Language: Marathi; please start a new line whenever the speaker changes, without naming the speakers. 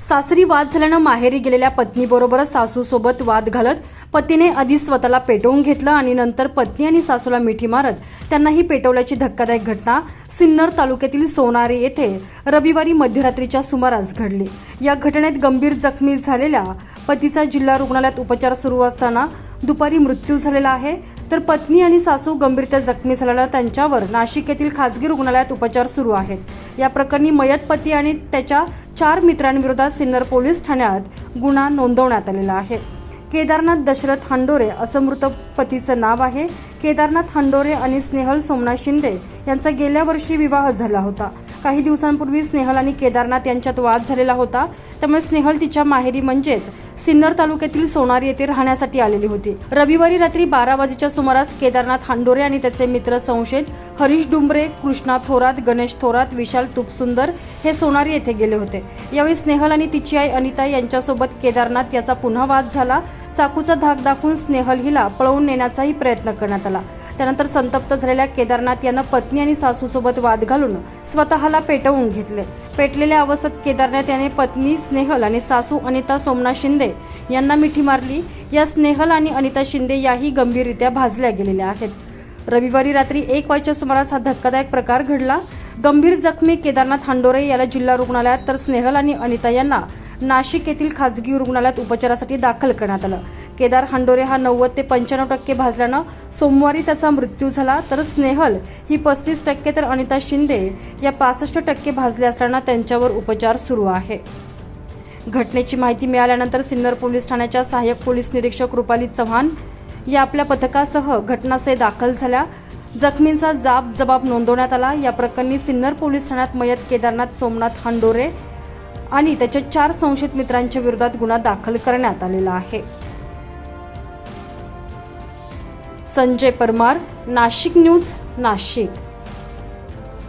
सासरी वाद झाल्यानं माहेरी गेलेल्या पत्नीबरोबरच सासूसोबत वाद घालत पतीने आधी स्वतःला पेटवून घेतलं आणि नंतर पत्नी आणि सासूला मिठी मारत त्यांनाही पेटवल्याची धक्कादायक घटना सिन्नर तालुक्यातील सोनारी येथे रविवारी मध्यरात्रीच्या सुमारास घडली. या घटनेत गंभीर जखमी झालेल्या पतीचा जिल्हा रुग्णालयात उपचार सुरू असताना दुपारी मृत्यू झालेला आहे. तर पत्नी आणि सासू गंभीरत्या जखमी झाल्यानं त्यांच्यावर नाशिक येथील खासगी रुग्णालयात उपचार सुरू आहेत. या प्रकरणी मयत पती आणि त्याच्या चार मित्रांविरोधात सिन्नर पोलीस ठाण्यात गुन्हा नोंदवण्यात आलेला आहे. केदारनाथ दशरथ हंडोरे असं मृत पतीचं नाव आहे. केदारनाथ हंडोरे आणि स्नेहल सोमनाथ शिंदे यांचा गेल्या वर्षी विवाह झाला होता. काही दिवसांपूर्वी स्नेहल आणि केदारनाथ यांच्यात वाद झालेला होता. त्यामुळे स्नेहल तिच्या माहेरी म्हणजेच सिन्नर तालुक्यातील सोनारी येथे राहण्यासाठी आलेली होती. रविवारी रात्री बारा वाजेच्या सुमारास केदारनाथ हांडोरे आणि त्याचे मित्र संशयित हरीश डुंबरे कृष्णा थोरात गणेश थोरात विशाल तुपसुंदर हे सोनारी येथे गेले होते. यावेळी स्नेहल आणि तिची आई अनिता यांच्यासोबत केदारनाथ याचा पुन्हा वाद झाला. चाकूचा धाक दाखवून स्नेहल हिला पळवून नेण्याचाही प्रयत्न करण्यात आला. त्यानंतर संतप्त झालेल्या केदारनाथ यानं पत्नी आणि सासूसोबत वाद घालून स्वतःला पेटवून घेतले. पेटलेल्या अवस्थेत केदारनाथ याने पत्नी स्नेहल आणि सासू अनिता सोमनाथ शिंदे यांना मिठी मारली. या स्नेहल आणि अनिता शिंदे याही गंभीररित्या भाजल्या गेलेल्या आहेत. रविवारी रात्री एक वाजच्या सुमारास हा धक्कादायक प्रकार घडला. गंभीर जखमी केदारनाथ हांडोरे याला जिल्हा रुग्णालयात तर स्नेहल आणि अनिता यांना नाशिक येथील खासगी रुग्णालयात उपचारासाठी दाखल करण्यात आलं. केदार हांडोरे हा नव्वद ते पंच्याण्णव टक्के भाजल्यानं सोमवारी त्याचा मृत्यू झाला तर स्नेहल ही पस्तीस टक्के तर अनिता शिंदे या पासष्ट टक्के भाजले असल्यानं त्यांच्यावर उपचार सुरू आहे. घटनेची माहिती मिळाल्यानंतर सिन्नर पोलीस ठाण्याच्या सहाय्यक पोलीस निरीक्षक रुपाली चव्हाण या आपल्या पथकासह घटनास्थळी दाखल झाल्या. जखमींचा जाब जबाब नोंदवण्यात आला. या प्रकरणी सिन्नर पोलीस ठाण्यात मयत केदारनाथ सोमनाथ हांडोरे आणि त्याच्या चार संशयित मित्रांच्या विरोधात गुन्हा दाखल करण्यात आलेला आहे. संजय परमार नाशिक न्यूज नाशिक.